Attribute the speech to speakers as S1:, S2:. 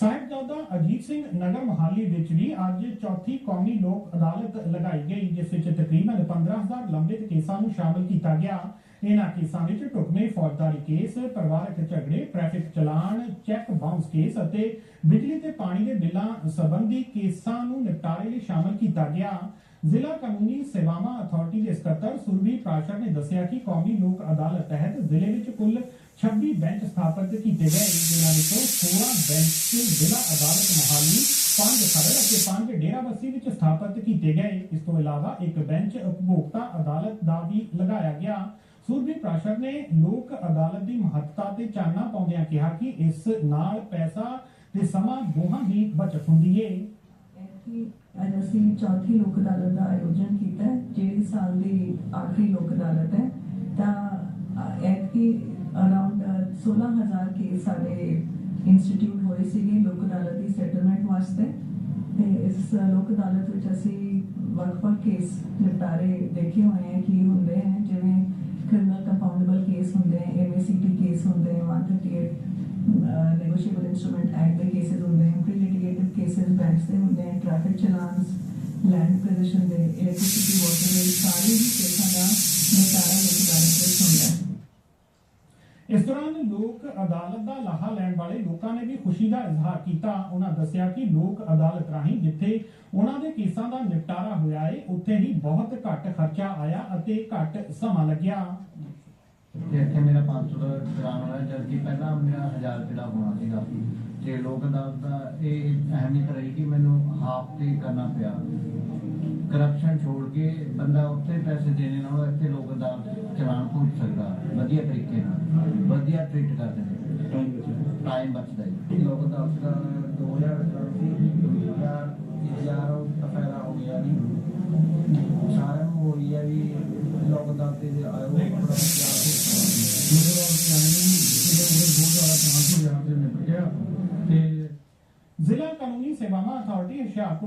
S1: ਸਾਹਿਬਜ਼ਾਦਾ ਅਜੀਤ ਸਿੰਘ ਨਗਰ ਮਹਾਲੀ ਵਿੱਚ ਵੀ ਅੱਜ ਚੌਥੀ ਕੌਮੀ ਲੋਕ ਅਦਾਲਤ ਲਗਾਈ ਗਈ, ਜਿਸ ਵਿੱਚ ਤਕਰੀਬਨ 15000 ਲੰਬਿਤ ਕੇਸਾਂ ਨੂੰ ਸ਼ਾਮਲ ਕੀਤਾ ਗਿਆ। ਇਹਨਾਂ ਕੇਸਾਂ ਵਿੱਚ ਟੁਕਮੇ ਫੌਜਦਾਰੀ ਕੇਸ, ਪਰਿਵਾਰਕ ਝਗੜੇ traffic challan cheque bounce case ਅਤੇ ਬਿਜਲੀ ਤੇ ਪਾਣੀ ਦੇ ਬਿੱਲਾਂ ਸੰਬੰਧੀ ਕੇਸਾਂ ਨੂੰ ਨਿਪਟਾਰੇ ਲਈ ਸ਼ਾਮਲ ਕੀਤਾ ਗਿਆ। ਜ਼ਿਲ੍ਹਾ ਕਾਨੂੰਨੀ ਸੇਵਾਵਾਂ ਅਥਾਰਟੀ ਦੇ ਸਕੱਤਰ ਸੁਰਭੀ ਪ੍ਰਾਸ਼ਰ ਨੇ ਦੱਸਿਆ ਕਿ ਕੌਮੀ ਲੋਕ ਅਦਾਲਤ ਤਹਿਤ ਜ਼ਿਲ੍ਹੇ ਵਿੱਚ ਕੁੱਲ ਸਥਾਪਿਤ ਕੀਤੇ ਗਏ। ਜਿਨ੍ਹਾਂ ਵਿੱਚੋਂ 16 ਬੈਂਚ ਜ਼ਿਲ੍ਹਾ ਅਦਾਲਤ ਮੋਹਾਲੀ ਪੰਜ ਖਰੜ ਅਤੇ ਪੰਜ ਡੇਰਾਬੱਸੀ ਵਿੱਚ ਸਥਾਪਿਤ ਕੀਤੇ ਗਏ। ਇਸ ਤੋਂ ਇਲਾਵਾ ਇੱਕ ਬੈਂਚ ਉਪਭੋਗਤਾ ਅਦਾਲਤ ਦਾ ਵੀ ਲਗਾਇਆ ਗਿਆ। ਸੁਰਭੀ ਪ੍ਰਾਸ਼ਰ ਨੇ ਲੋਕ ਅਦਾਲਤ ਦੀ ਮਹੱਤਤਾ ਤੇ ਚਾਨਣਾ ਪਾਉਂਦਿਆਂ ਕਿਹਾ ਕਿ ਇਸ ਨਾਲ ਪੈਸਾ ਤੇ ਸਮਾਂ ਦੋਹਾਂ ਦੀ ਬਚਤ ਹੁੰਦੀ ਹੈ
S2: ਅੱਜ ਅਸੀਂ ਚੌਥੀ ਲੋਕ ਅਦਾਲਤ ਦਾ ਆਯੋਜਨ ਕੀਤਾ ਹੈ, ਸਾਲ ਦੀ ਆਖਰੀ ਲੋਕ ਅਦਾਲਤ ਹੈ ਤਾਂ ਐਤਕੀ ਅਰਾਊਂਡ सोलह हज़ार केस साढ़े ਇੰਸਟੀਚਿਊਟ ਹੋਏ ਸੀਗੇ ਲੋਕ ਅਦਾਲਤ ਦੀ ਸੈਟਲਮੈਂਟ ਵਾਸਤੇ ਤੇ ਇਸ ਲੋਕ ਅਦਾਲਤ ਵਿੱਚ ਅਸੀਂ ਵੱਖ-ਵੱਖ ਕੇਸ ਨਿਪਟਾਰੇ ਦੇਖੇ ਹੋਏ ਆ ਕਿ ਹੁੰਦੇ ਆ ਜਿਵੇਂ ਕ੍ਰਿਮੀਨਲ ਕੰਪਾਊਂਡੇਬਲ ਕੇਸ ਹੁੰਦੇ ਆ ਐਮਏਸੀਟੀ ਕੇਸ ਹੁੰਦੇ ਆ 138 ਨੈਗੋਸ਼ੀਏਬਲ ਇਨਸਟਰੂਮੈਂਟ ਐਕਟ ਦੇ ਕੇਸਸ ਹੁੰਦੇ ਆ ਪ੍ਰੀਲਿਟੀਗੇਟਿਵ ਕੇਸਸ ਬੈਂਕਸ ਦੇ ਹੁੰਦੇ ਆ ਟ੍ਰੈਫਿਕ ਚਲਾਨਸ ਲੈਂਡ ਪੋਜੀਸ਼ਨ ਦੇ ਇਲੈਕਟ੍ਰਿਸਿਟੀ ਵਾਟਰ ਦੇ ਸਾਰੇ ਕੇਸਾਂ ਦਾ ਨਿਪਟਾਰਾ ਲੋਕ
S1: ਇਸ ਦੌਰਾਨ ਲੋਕ ਅਦਾਲਤ ਦਾ ਲਾਹਾ ਲੈਣ ਵਾਲੇ ਲੋਕਾਂ ਨੇ ਵੀ ਖੁਸ਼ੀ ਦਾ ਇਜ਼ਹਾਰ ਕੀਤਾ। ਉਹਨਾਂ ਦੱਸਿਆ ਕਿ ਲੋਕ ਅਦਾਲਤ ਰਾਹੀਂ ਜਿੱਥੇ ਉਹਨਾਂ ਦੇ ਕੇਸਾਂ ਦਾ ਨਿਪਟਾਰਾ ਹੋਇਆ ਹੈ ਉੱਥੇ ਹੀ ਬਹੁਤ ਘੱਟ ਖਰਚਾ ਆਇਆ ਅਤੇ ਘੱਟ ਸਮਾਂ ਲੱਗਿਆ।
S3: ਤੇ ਇੱਥੇ ਮੇਰਾ 500 ਦਾ ਚਲਾਨ ਹੋਇਆ ਜਦ ਕਿ ਪਹਿਲਾਂ ਮੇਰਾ 1000 ਰੁਪਏ ਦਾ ਹੋਣਾ ਸੀਗਾ। ਤੇ ਲੋਕ ਅਦਾਲਤ ਦਾ ਇਹ ਅਹਿਮੀਅਤ ਰਹੀ ਕਿ ਮੈਨੂੰ ਹਾਫ ਤੇ ਕਰਨਾ ਪਿਆ। ਕਰਪਸ਼ਨ ਛੋੜ ਕੇ ਬੰਦਾ ਉੱਥੇ ਪੈਸੇ ਦੇਣੇ ਨਾਲ ਇੱਥੇ ਲੋਕ ਅਦਾਲਤ ਚਲਾਨ ਭੁਗਤ ਸਕਦਾ। ਵਧੀਆ ਤਰੀਕੇ ਨਾਲ ਵਧੀਆ ਟ੍ਰੀਟ ਕਰਦੇ ਨੇ। ਟਾਈਮ ਬਚਦਾ ਹੈ
S4: ਲੋਕ ਅਦਾਲਤ ਦਾ 2000 ਸੀ 2000 ਦਾ ਫਾਇਦਾ ਹੋ ਗਿਆ ਨਹੀਂ ਸਾਰਿਆਂ ਨੂੰ ਹੋਈ ਹੈ ਵੀ ਲੋਕ ਅਦਾਲਤ ਦੇ ਆਇਓ ਆਪਣਾ ਪਿਆਰ ਹੋ
S1: ਜ਼ਿਲ੍ਹਾ ਕਾਨੂੰਨੀ ਸੇਵਾਵਾਂ ਅਥਾਰਟੀ ਹੁਸ਼ਿਆਰਪੁਰ